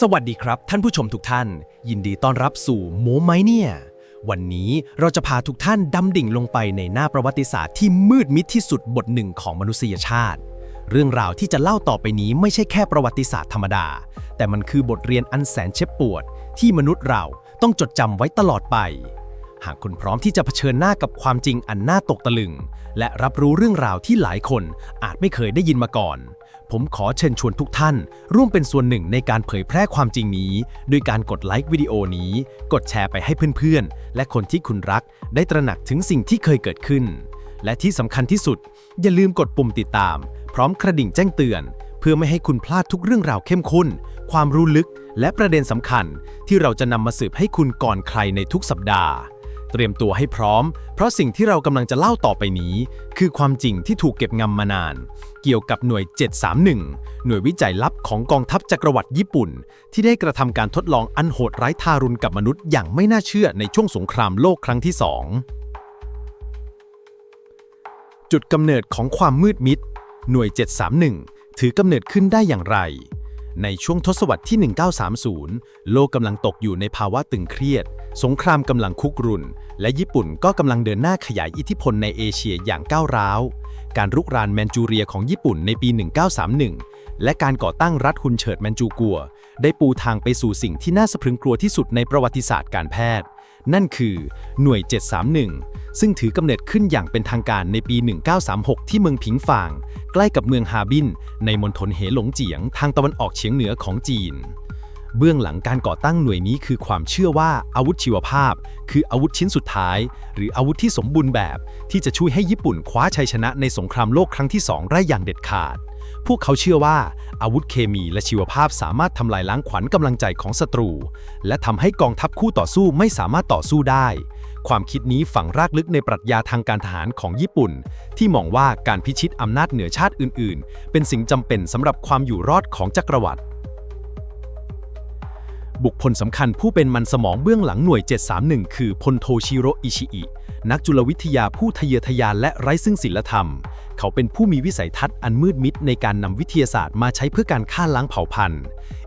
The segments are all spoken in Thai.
สวัสดีครับ ท่านผู้ชมทุกท่าน ยินดีต้อนรับสู่โมไมเนี่ย วันนี้เราจะพาทุกท่านดำดิ่งลงไปในหน้าประวัติศาสตร์ที่มืดมิดที่สุดบทหนึ่งของมนุษยชาติ เรื่องราวที่จะเล่าต่อไปนี้ไม่ใช่แค่ประวัติศาสตร์ธรรมดา แต่มันคือบทเรียนอันแสนเจ็บปวด ที่มนุษย์เราต้องจดจำไว้ตลอดไป หากคุณพร้อมที่จะเผชิญหน้ากับความจริงอันน่าตกตะลึง และรับรู้เรื่องราวที่หลายคนอาจไม่เคยได้ยินมาก่อน ผมขอเชิญชวนทุกท่าน ร่วมเป็นส่วนหนึ่งในการเผยแพร่ความจริงนี้ ด้วยการกดไลค์วิดีโอนี้ กดแชร์ไปให้เพื่อนๆ และคนที่คุณรัก ได้ตระหนักถึงสิ่งที่เคยเกิดขึ้น และที่สำคัญที่สุด อย่าลืมกดปุ่มติดตาม พร้อมกระดิ่งแจ้งเตือน เพื่อไม่ให้คุณพลาดทุกเรื่องราวเข้มข้น ความรู้ลึก และประเด็นสำคัญ ที่เราจะนำมาสืบให้คุณก่อนใครในทุกสัปดาห์ เตรียมตัวให้พร้อม เพราะสิ่งที่เรากำลังจะเล่าต่อไปนี้ คือความจริงที่ถูกเก็บงำมานาน เกี่ยวกับหน่วย 731 หน่วยวิจัยลับของกองทัพจักรวรรดิญี่ปุ่น ที่ได้กระทำการทดลองอันโหดร้ายทารุณกับมนุษย์อย่างไม่น่าเชื่อในช่วงสงครามโลกครั้งที่สองจุดกำเนิดของความมืดมิด หน่วย 731 ถือกำเนิดขึ้นได้อย่างไร ในช่วงทศวรรษที่ 1930 โลกกำลังตกอยู่ในภาวะตึงเครียด สงครามกำลังคุกรุ่น และญี่ปุ่นก็กำลังเดินหน้าขยายอิทธิพลในเอเชียอย่างก้าวร้าว การรุกรานแมนจูเรียของญี่ปุ่นในปี 1931 และการก่อตั้งรัฐฮุนเฉิดแมนจูกัว ได้ปูทางไปสู่สิ่งที่น่าสะพรึงกลัวที่สุดในประวัติศาสตร์การแพทย์ นั่นคือหน่วย 731 ซึ่งถือกำเนิดขึ้นอย่างเป็นทางการในปี 1936 ที่เมืองผิงฝาง ใกล้กับเมืองฮาบิน ในมณฑลเหหลงเจียงทางตะวันออกเฉียงเหนือของจีน เบื้องหลังการก่อตั้งหน่วยนี้คือความเชื่อว่าอาวุธชีวภาพ คืออาวุธชิ้นสุดท้าย หรืออาวุธที่สมบูรณ์แบบ ที่จะช่วยให้ญี่ปุ่นคว้าชัยชนะในสงครามโลกครั้งที่สองได้อย่างเด็ดขาด พวกเขาเชื่อว่า อาวุธเคมีและชีวภาพสามารถทำลายล้างขวัญกำลังใจของศัตรู และทำให้กองทัพคู่ต่อสู้ไม่สามารถต่อสู้ได้ ความคิดนี้ฝังรากลึกในปรัชญาทางการทหารของญี่ปุ่น ที่มองว่าการพิชิตอำนาจเหนือชาติอื่น ๆ เป็นสิ่งจำเป็นสำหรับความอยู่รอดของจักรวรรดิ บุคคลสำคัญผู้เป็นมันสมองเบื้องหลังหน่วย 731 คือพลโทชิโรอิชิอิ นักจุลวิทยาผู้ทะเยอทะยานและไร้ซึ่งศีลธรรม เขาเป็นผู้มีวิสัยทัศน์อันมืดมิดในการนำวิทยาศาสตร์มาใช้เพื่อการฆ่าล้างเผ่าพันธุ์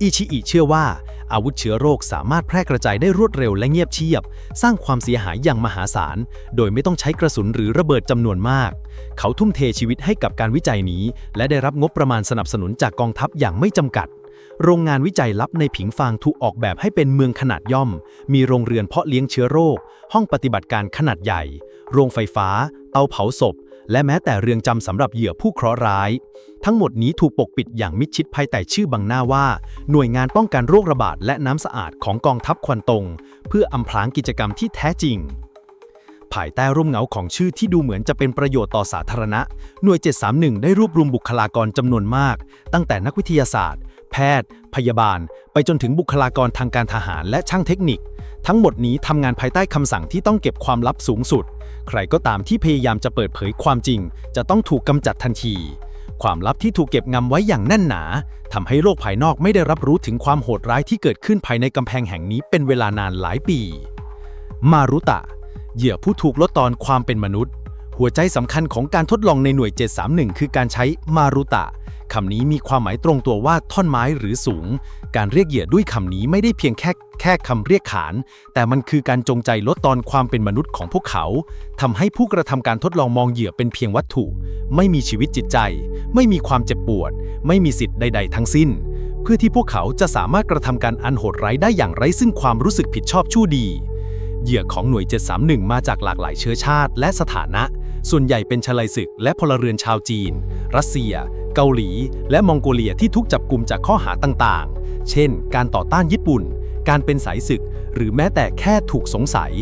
อิชิอิเชื่อว่า อาวุธเชื้อโรคสามารถแพร่กระจายได้รวดเร็วและเงียบเชียบ สร้างความเสียหายอย่างมหาศาล โดยไม่ต้องใช้กระสุนหรือระเบิดจำนวนมาก เขาทุ่มเทชีวิตให้กับการวิจัยนี้ และได้รับงบประมาณสนับสนุนจากกองทัพอย่างไม่จำกัด โรงงานวิจัยลับในผิงฟางถูกออกแบบให้เป็นเมืองขนาดย่อม มีโรงเรือนเพาะเลี้ยงเชื้อโรค ห้องปฏิบัติการขนาดใหญ่ โรงไฟฟ้า เตาเผาศพ และแม้แต่เรือนจำสำหรับเหยื่อผู้เคราะห์ร้าย ทั้งหมดนี้ถูกปกปิดอย่างมิดชิดภายใต้ชื่อบังหน้าว่า หน่วยงานป้องกันโรคระบาดและน้ำสะอาดของกองทัพควันตง เพื่ออำพรางกิจกรรมที่แท้จริงภายใต้ร่มเงาของชื่อที่ดูเหมือนจะเป็นประโยชน์ต่อสาธารณะ หน่วย 731 ได้รวบรวมบุคลากรจำนวนมาก ตั้งแต่นักวิทยาศาสตร์ แพทย์ พยาบาล ไปจนถึงบุคลากรทางการทหารและช่างเทคนิค ทั้งหมดนี้ทำงานภายใต้คำสั่งที่ต้องเก็บความลับสูงสุด ใครก็ตามที่พยายามจะเปิดเผยความจริง จะต้องถูกกำจัดทันที ความลับที่ถูกเก็บงำไว้อย่างแน่นหนาทำให้โลกภายนอกไม่ได้รับรู้ถึงความโหดร้ายที่เกิดขึ้นภายในกำแพงแห่งนี้เป็นเวลานานหลายปี มารุตะ เหยื่อผู้ถูกลดตอนความเป็นมนุษย์ หัวใจสำคัญของการทดลองในหน่วย 731 คือการใช้มารุตะ คำนี้มีความหมายตรงตัวว่าท่อนไม้หรือสูง การเรียกเหยื่อด้วยคำนี้ไม่ได้เพียงแค่แค่คำเรียกขาน แต่มันคือการจงใจลดตอนความเป็นมนุษย์ของพวกเขาทำให้ผู้กระทำการทดลองมองเหยื่อเป็นเพียงวัตถุ ไม่มีชีวิตจิตใจ ไม่มีความเจ็บปวด ไม่มีสิทธิ์ใด ๆ ทั้งสิ้น เพื่อที่พวกเขาจะสามารถกระทำการอันโหดร้ายได้อย่างไร้ซึ่งความรู้สึกผิดชอบชั่วดีเหยื่อของหน่วย 731 มาจากหลากหลายเชื้อชาติและสถานะ ส่วนใหญ่เป็นชลายศึกและพลเรือนชาวจีน รัสเซีย เกาหลี และมองโกเลียที่ถูกจับกลุ่มจากข้อหาต่างๆ เช่น การต่อต้านญี่ปุ่น การเป็นสายศึก หรือแม้แต่แค่ถูกสงสัย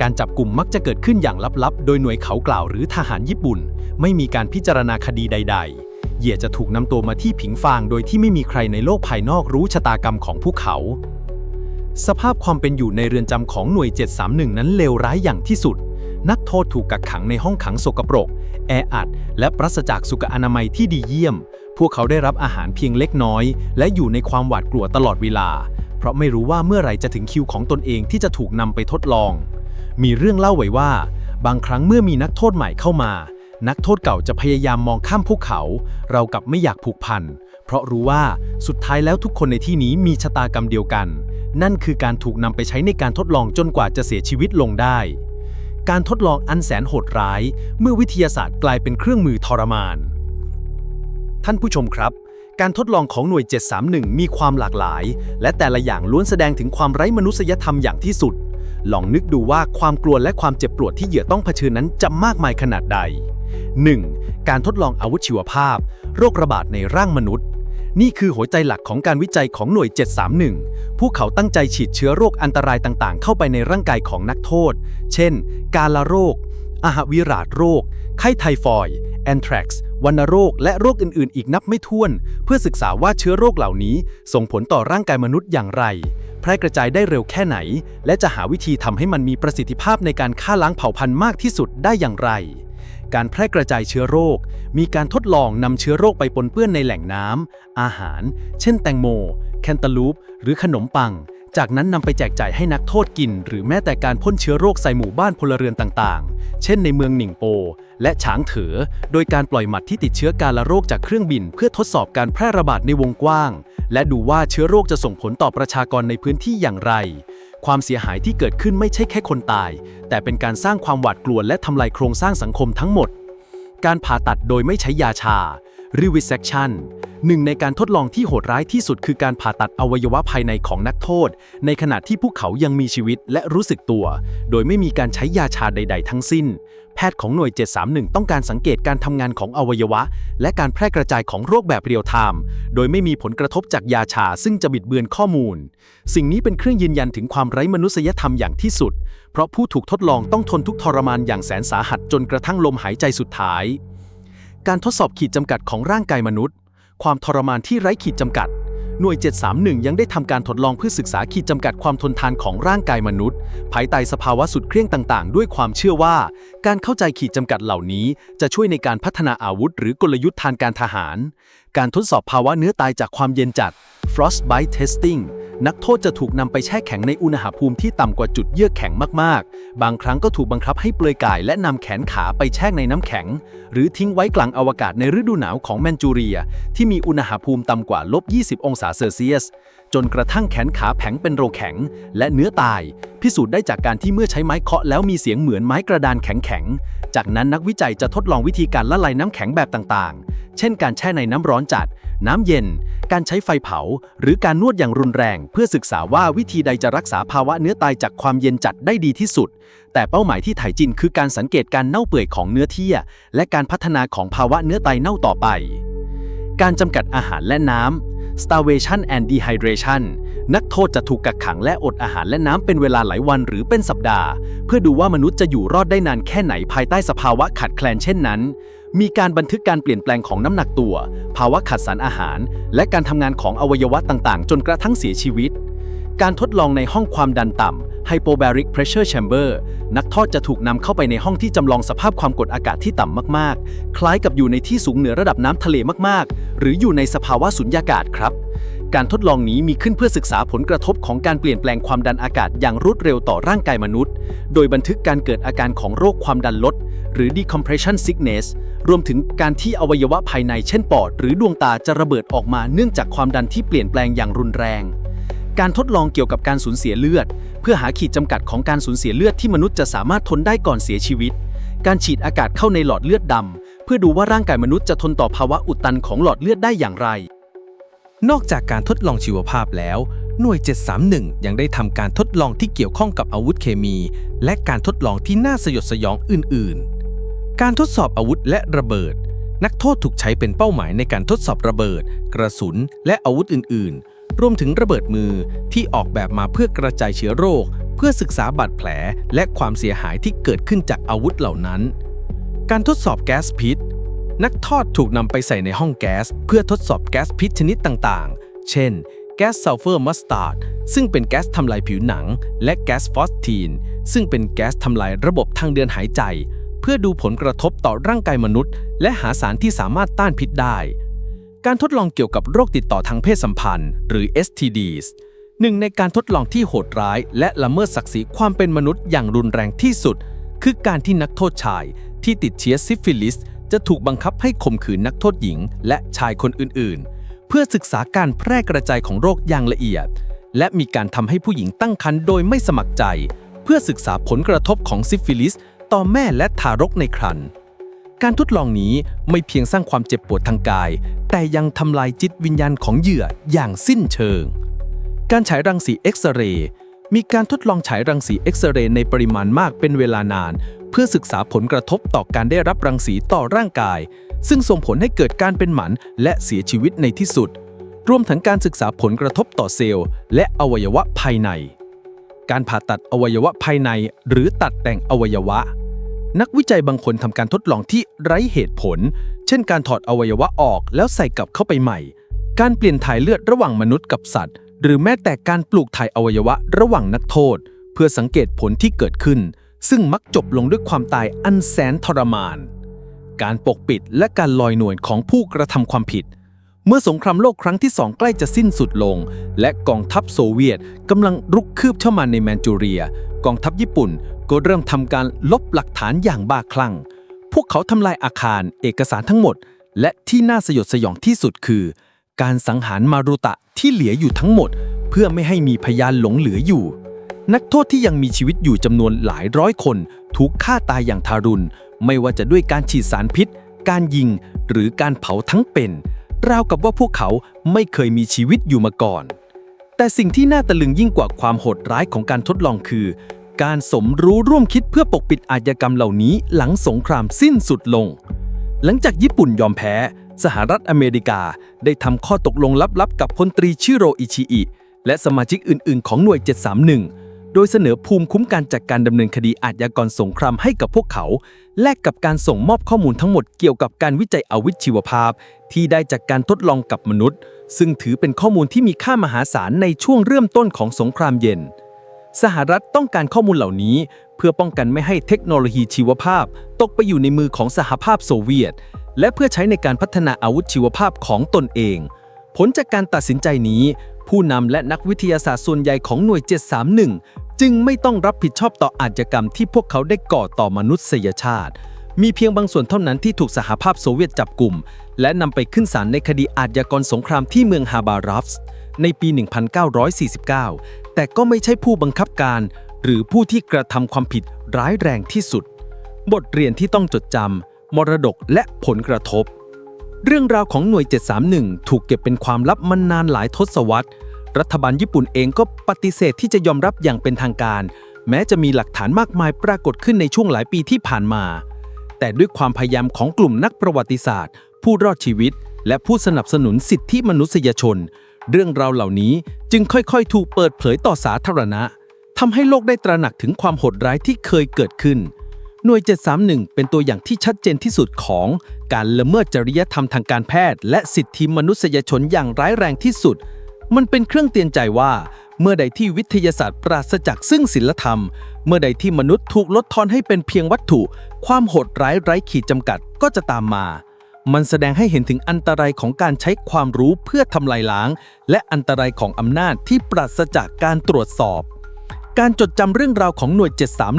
การจับกลุ่มมักจะเกิดขึ้นอย่างลับๆ โดยหน่วยเขากล่าวหรือทหารญี่ปุ่น ไม่มีการพิจารณาคดีใด ๆ เหยื่อจะถูกนำตัวมาที่ผิงฟางโดยที่ไม่มีใครในโลกภายนอกรู้ชะตากรรมของพวกเขา สภาพความเป็นอยู่ในเรือนจำของหน่วย 731 นั้นเลวร้ายอย่างที่สุด นักโทษถูกกักขังในห้องขังสกปรก แออัด และปราศจากสุขอนามัยที่ดีเยี่ยม พวกเขาได้รับอาหารเพียงเล็กน้อย และอยู่ในความหวาดกลัวตลอดเวลา เพราะไม่รู้ว่าเมื่อไหร่จะถึงคิวของตนเองที่จะถูกนำไปทดลอง มีเรื่องเล่าไว้ว่า บางครั้งเมื่อมีนักโทษใหม่เข้ามา นักโทษเก่าจะพยายามมองข้ามพวกเขา เรากับไม่อยากผูกพันเพราะรู้ว่าสุดท้ายแล้วทุกคนในที่นี้มีชะตากรรมเดียวกัน นั่นคือการถูกนำไปใช้ในการทดลองจนกว่าจะเสียชีวิตลงได้ การทดลองอันแสนโหดร้าย เมื่อวิทยาศาสตร์กลายเป็นเครื่องมือทรมาน ท่านผู้ชมครับ การทดลองของหน่วย 731 มีความหลากหลาย และแต่ละอย่างล้วนแสดงถึงความไร้มนุษยธรรมอย่างที่สุด ลองนึกดูว่าความกลัวและความเจ็บปวดที่เหยื่อต้องเผชิญนั้นจะมากมายขนาดใด 1. การทดลองอาวุธชีวภาพ โรคระบาดในร่างมนุษย์ นี่คือหัวใจหลักของการวิจัยของหน่วย 731 พวกเขาตั้งใจฉีดเชื้อโรคอันตรายต่างๆ เข้าไปในร่างกายของนักโทษ เช่น กาลาโรค อาหวิราชโรค ไข้ไทฟอยด์ แอนทรักซ์ วัณโรค และโรคอื่นๆ อีกนับไม่ถ้วน เพื่อศึกษาว่าเชื้อโรคเหล่านี้ ส่งผลต่อร่างกายมนุษย์อย่างไร แพร่กระจายได้เร็วแค่ไหน และจะหาวิธีทำให้มันมีประสิทธิภาพในการฆ่าล้างเผ่าพันธุ์มากที่สุดได้อย่างไร การแพร่กระจายเชื้อโรค มีการทดลองนำเชื้อโรคไปปนเปื้อนในแหล่งน้ำ อาหาร เช่นแตงโม แคนตาลูป หรือขนมปัง จากนั้นนำไปแจกจ่ายให้นักโทษกิน หรือแม้แต่การพ่นเชื้อโรคใส่หมู่บ้านพลเรือนต่างๆ เช่นในเมืองหนิงโป และฉางเถอ โดยการปล่อยหมัดที่ติดเชื้อการละโรคจากเครื่องบิน เพื่อทดสอบการแพร่ระบาดในวงกว้าง และดูว่าเชื้อโรคจะส่งผลต่อประชากรในพื้นที่อย่างไร ความเสียหายที่เกิดขึ้นไม่ใช่แค่คนตาย แต่เป็นการสร้างความหวาดกลัวและทำลายโครงสร้างสังคมทั้งหมด การผ่าตัดโดยไม่ใช้ยาชา revisection หนึ่งในการทดลองที่โหดร้ายที่สุดคือการผ่าตัดอวัยวะภายในของนักโทษ ในขณะที่พวกเขายังมีชีวิตและรู้สึกตัว โดยไม่มีการใช้ยาชาใด ๆ ทั้งสิ้น แพทย์ของหน่วย 731 ต้องการสังเกตการทำงานของอวัยวะ และการแพร่กระจายของโรคแบบเรียลไทม์โดยไม่มีผลกระทบจากยาชาซึ่งจะบิดเบือนข้อมูล สิ่งนี้เป็นเครื่องยืนยันถึงความไร้มนุษยธรรมอย่างที่สุด เพราะผู้ถูกทดลองต้องทนทุกทรมานอย่างแสนสาหัสจนกระทั่งลมหายใจสุดท้าย การทดสอบขีดจำกัดของร่างกายมนุษย์ ความทรมานที่ไร้ขีดจำกัด หน่วย 731 ยังได้ทำการทดลองเพื่อศึกษาขีดจำกัดความทนทานของร่างกายมนุษย์ ภายใต้สภาวะสุดเครียงต่าง ๆ ด้วยความเชื่อว่า การเข้าใจขีดจำกัดเหล่านี้ จะช่วยในการพัฒนาอาวุธ หรือกลยุทธ์ทางการทหาร การทดสอบภาวะเนื้อตายจากความเย็นจัด frostbite testing นักโทษจะถูกนำไปแช่แข็งในอุณหภูมิที่ต่ำกว่าจุดเยือกแข็งมากๆ บางครั้งก็ถูกบังคับให้เปลือยกายและนำแขนขาไปแช่ในน้ำแข็ง หรือทิ้งไว้กลางอวกาศในฤดูหนาวของแมนจูเรีย ที่มีอุณหภูมิต่ำกว่าลบ 20 องศาเซลเซียส จนกระทั่งแขนขาแผงเป็นโรแข็ง และเนื้อตาย พิสูจน์ได้จากการที่เมื่อใช้ไม้เคาะแล้วมีเสียงเหมือนไม้กระดานแข็งๆ จากนั้นนักวิจัยจะทดลองวิธีการละลายน้ำแข็งแบบต่างๆ เช่นการแช่ในน้ำร้อนจัด น้ำเย็น การใช้ไฟเผา หรือการนวดอย่างรุนแรง เพื่อศึกษาว่าวิธีใดจะรักษาภาวะเนื้อตายจากความเย็นจัดได้ดีที่สุด แต่เป้าหมายที่ถ่ายจินคือการสังเกตการเน่าเปื่อยของเนื้อเที่ย และการพัฒนาของภาวะเนื้อตายเน่าต่อไป การจำกัดอาหารและน้ำ starvation and dehydration นักโทษจะถูกกักขังและอดอาหารและน้ำเป็นเวลาหลายวันหรือเป็นสัปดาห์ เพื่อดูว่ามนุษย์จะอยู่รอดได้นานแค่ไหนภายใต้สภาวะขาดแคลนเช่นนั้น มีการบันทึกการเปลี่ยนแปลงของน้ำหนักตัว ภาวะขาดสารอาหาร และการทำงานของอวัยวะต่างๆ จนกระทั่งเสียชีวิต การทดลองในห้องความดันต่ำ hypobaric pressure chamber นักโทษจะถูกนำเข้าไปในห้องที่จำลองสภาพความกดอากาศที่ต่ำมากๆ คล้ายกับอยู่ในที่สูงเหนือระดับน้ำทะเลมากๆ หรืออยู่ในสภาวะสุญญากาศครับ การทดลองนี้มีขึ้นเพื่อศึกษาผลกระทบของการเปลี่ยนแปลงความดันอากาศอย่างรวดเร็วต่อร่างกายมนุษย์ โดยบันทึกการเกิดอาการของโรคความดันลด หรือ decompression sickness รวมถึงการที่อวัยวะภายในเช่นปอด หรือดวงตาจะระเบิดออกมาเนื่องจากความดันที่เปลี่ยนแปลงอย่างรุนแรง การทดลองเกี่ยวกับการสูญเสียเลือด เพื่อหาขีดจำกัดของการสูญเสียเลือดที่มนุษย์จะสามารถทนได้ก่อนเสียชีวิต การฉีดอากาศเข้าในหลอดเลือดดำเพื่อดูว่าร่างกายมนุษย์จะทนต่อภาวะอุดตันของหลอดเลือดได้อย่างไร นอกจากการทดลองชีวภาพแล้ว หน่วย 731 ยังได้ทำการทดลองที่เกี่ยวข้องกับอาวุธเคมี และการทดลองที่น่าสยดสยองอื่น ๆ การทดสอบอาวุธและระเบิด นักโทษถูกใช้เป็นเป้าหมายในการทดสอบระเบิด กระสุน และอาวุธอื่น ๆ รวมถึงระเบิดมือที่ออกแบบมาเพื่อกระจายเชื้อโรค เพื่อศึกษาบาดแผลและความเสียหายที่เกิดขึ้นจากอาวุธเหล่านั้น การทดสอบแก๊สพิษ นักทอดถูกนำไปใส่ในห้องแก๊ส เพื่อทดสอบแก๊สพิษชนิดต่างๆ เช่น แก๊สซัลเฟอร์มัสตาร์ดซึ่งเป็นแก๊สทำลายผิวหนัง และแก๊สฟอสทีน ซึ่งเป็นแก๊สทำลายระบบทางเดินหายใจ เพื่อดูผลกระทบต่อร่างกายมนุษย์ และหาสารที่สามารถต้านพิษได้ การทดลองเกี่ยวกับโรคติดต่อทางเพศสัมพันธ์ หรือ STDs หนึ่งในการทดลองที่โหดร้าย และละเมิดศักดิ์ศรีความเป็นมนุษย์อย่างรุนแรงที่สุด คือการที่นักโทษชาย ที่ติดเชื้อซิฟิลิส จะถูกบังคับให้ข่มขืนนักโทษหญิง และชายคนอื่นๆ เพื่อศึกษาการแพร่กระจายของโรคอย่างละเอียด และมีการทำให้ผู้หญิงตั้งครรภ์โดยไม่สมัครใจ เพื่อศึกษาผลกระทบของซิฟิลิส ต่อแม่และทารกในครรภ์ การทดลองนี้ไม่เพียงสร้างความเจ็บปวดทางกาย แต่ยังทำลายจิตวิญญาณของเหยื่ออย่างสิ้นเชิง การฉายรังสีเอ็กซเรย์มีการทดลองฉายรังสีเอ็กซเรย์ในปริมาณมากเป็นเวลานาน เพื่อศึกษาผลกระทบต่อการได้รับรังสีต่อร่างกาย ซึ่งส่งผลให้เกิดการเป็นหมันและเสียชีวิตในที่สุด รวมทั้งการศึกษาผลกระทบต่อเซลล์ และอวัยวะภายใน การผ่าตัดอวัยวะภายใน หรือตัดแต่งอวัยวะ นักวิจัยบางคนทำการทดลองที่ไร้เหตุผล เช่นการถอดอวัยวะออกแล้วใส่กลับเข้าไปใหม่ การเปลี่ยนถ่ายเลือดระหว่างมนุษย์กับสัตว์ หรือแม้แต่การปลูกถ่ายอวัยวะระหว่างนักโทษ เพื่อสังเกตผลที่เกิดขึ้น ซึ่งมักจบลงด้วยความตายอันแสนทรมาน การปกปิดและการลอยนวลของผู้กระทำความผิด เมื่อสงครามโลกครั้งที่สองใกล้จะสิ้นสุดลง และกองทัพโซเวียตกำลังรุกคืบเข้ามาในแมนจูเรีย กองทัพญี่ปุ่นก็เริ่มทำการลบหลักฐานอย่างบ้าคลั่ง พวกเขาทำลายอาคารเอกสารทั้งหมด และที่น่าสยดสยองที่สุดคือ การสังหารมารุตะที่เหลืออยู่ทั้งหมด เพื่อไม่ให้มีพยานหลงเหลืออยู่ นักโทษที่ยังมีชีวิตอยู่จำนวนหลายร้อยคนถูกฆ่าตายอย่างทารุณ ไม่ว่าจะด้วยการฉีดสารพิษ การยิง หรือการเผาทั้งเป็น ราวกับว่าพวกเขาไม่เคยมีชีวิตอยู่มาก่อน แต่สิ่งที่น่าตะลึงยิ่งกว่าความโหดร้ายของการทดลองคือ การสมรู้ร่วมคิดเพื่อปกปิดอาชญากรรมเหล่านี้หลังสงครามสิ้นสุดลง หลังจากญี่ปุ่นยอมแพ้ สหรัฐอเมริกาได้ทำข้อตกลงลับๆ กับพลตรีชิโรอิชิอิ และสมาชิกอื่นๆ ของหน่วย 731 โดยเสนอภูมิคุ้มกันจากการดำเนินคดีอาชญากรสงครามให้กับพวกเขา แลกกับการส่งมอบข้อมูลทั้งหมดเกี่ยวกับการวิจัยอาวุธชีวภาพ ที่ได้จากการทดลองกับมนุษย์ ซึ่งถือเป็นข้อมูลที่มีค่ามหาศาลในช่วงเริ่มต้นของสงครามเย็น สหรัฐต้องการข้อมูลเหล่านี้ เพื่อป้องกันไม่ให้เทคโนโลยีชีวภาพ ตกไปอยู่ในมือของสหภาพโซเวียต และเพื่อใช้ในการพัฒนาอาวุธชีวภาพของตนเอง ผลจากการตัดสินใจนี้ ผู้นำและนักวิทยาศาสตร์ส่วนใหญ่ของหน่วย 731 จึงไม่ต้องรับผิดชอบต่ออาชญากรรมที่พวกเขาได้ก่อต่อมนุษยชาติ มีเพียงบางส่วนเท่านั้นที่ถูกสหภาพโซเวียตจับกลุ่ม และนำไปขึ้นศาลในคดีอาชญากรสงครามที่เมืองฮาบารอฟส์ในปี 1949 แต่ก็ไม่ใช่ผู้บังคับการ หรือผู้ที่กระทำความผิดร้ายแรงที่สุด บทเรียนที่ต้องจดจำมรดกและผลกระทบ เรื่องราวของหน่วย 731 ถูกเก็บเป็นความลับมานานหลายทศวรรษ รัฐบาลญี่ปุ่นเองก็ปฏิเสธที่จะยอมรับอย่างเป็นทางการ แม้จะมีหลักฐานมากมายปรากฏขึ้นในช่วงหลายปีที่ผ่านมา แต่ด้วยความพยายามของกลุ่มนักประวัติศาสตร์ ผู้รอดชีวิต และผู้สนับสนุนสิทธิมนุษยชน เรื่องราวเหล่านี้จึงค่อยๆ ถูกเปิดเผยต่อสาธารณะทำให้โลกได้ตระหนักถึงความโหดร้ายที่เคยเกิดขึ้นหน่วย 731 เป็นตัวอย่างที่ชัดเจนที่สุดของการละเมิดจริยธรรมทางการแพทย์ และสิทธิมนุษยชนอย่างร้ายแรงที่สุด มันเป็นเครื่องเตือนใจว่า เมื่อใดที่วิทยาศาสตร์ปราศจากซึ่งศีลธรรม เมื่อใดที่มนุษย์ถูกลดทอนให้เป็นเพียงวัตถุ ความโหดร้ายไร้ขีดจำกัดก็จะตามมา มันแสดงให้เห็นถึงอันตรายของการใช้ความรู้เพื่อทำลายล้าง และอันตรายของอำนาจที่ปราศจากการตรวจสอบ การจดจำเรื่องราวของหน่วย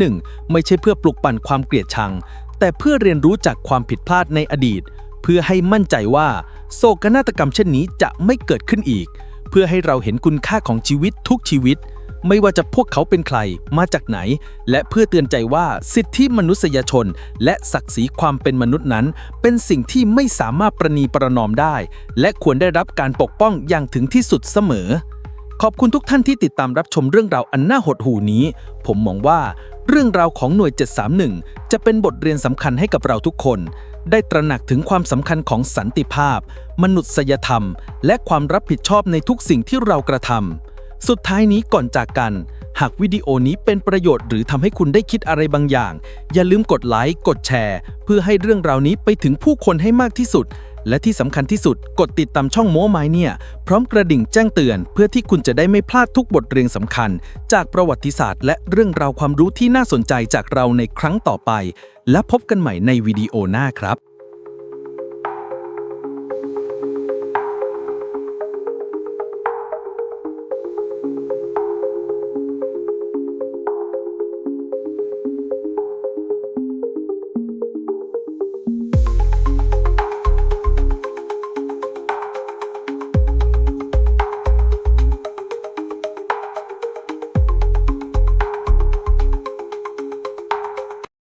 731 ไม่ใช่เพื่อปลุกปั่นความเกลียดชัง แต่เพื่อเรียนรู้จากความผิดพลาดในอดีต เพื่อให้มั่นใจว่า โศกนาฏกรรมเช่นนี้จะไม่เกิดขึ้นอีก พื่อให้เราเห็นคุณค่าของชีวิตทุกชีวิต ไม่ว่าจะพวกเขาเป็นใครมาจากไหน และเพื่อเตือนใจว่าสิทธิมนุษยชน และศักดิ์ศรีความเป็นมนุษย์นั้น เป็นสิ่งที่ไม่สามารถประนีประนอมได้ และควรได้รับการปกป้องอย่างถึงที่สุดเสมอขอบคุณทุกท่านที่ติดตามรับชมเรื่องราวอันน่าหดหู่นี้ ผมมองว่า เรื่องราวของหน่วย 731 จะเป็นบทเรียนสำคัญให้กับเราทุกคน ได้ตระหนักถึงความสำคัญของสันติภาพ มนุษยธรรม และความรับผิดชอบในทุกสิ่งที่เรากระทำสุดท้ายนี้ก่อนจากกัน หากวิดีโอนี้เป็นประโยชน์หรือทำให้คุณได้คิดอะไรบางอย่าง อย่าลืมกดไลค์กดแชร์ เพื่อให้เรื่องราวนี้ไปถึงผู้คนให้มากที่สุด และที่สำคัญที่สุดกดติดตามช่องโม้ไม้เนี่ย พร้อมกระดิ่งแจ้งเตือน เพื่อที่คุณจะได้ไม่พลาดทุกบทเรียนสำคัญ จากประวัติศาสตร์ และเรื่องราวความรู้ที่น่าสนใจจากเราในครั้งต่อไป และพบกันใหม่ในวิดีโอหน้าครับ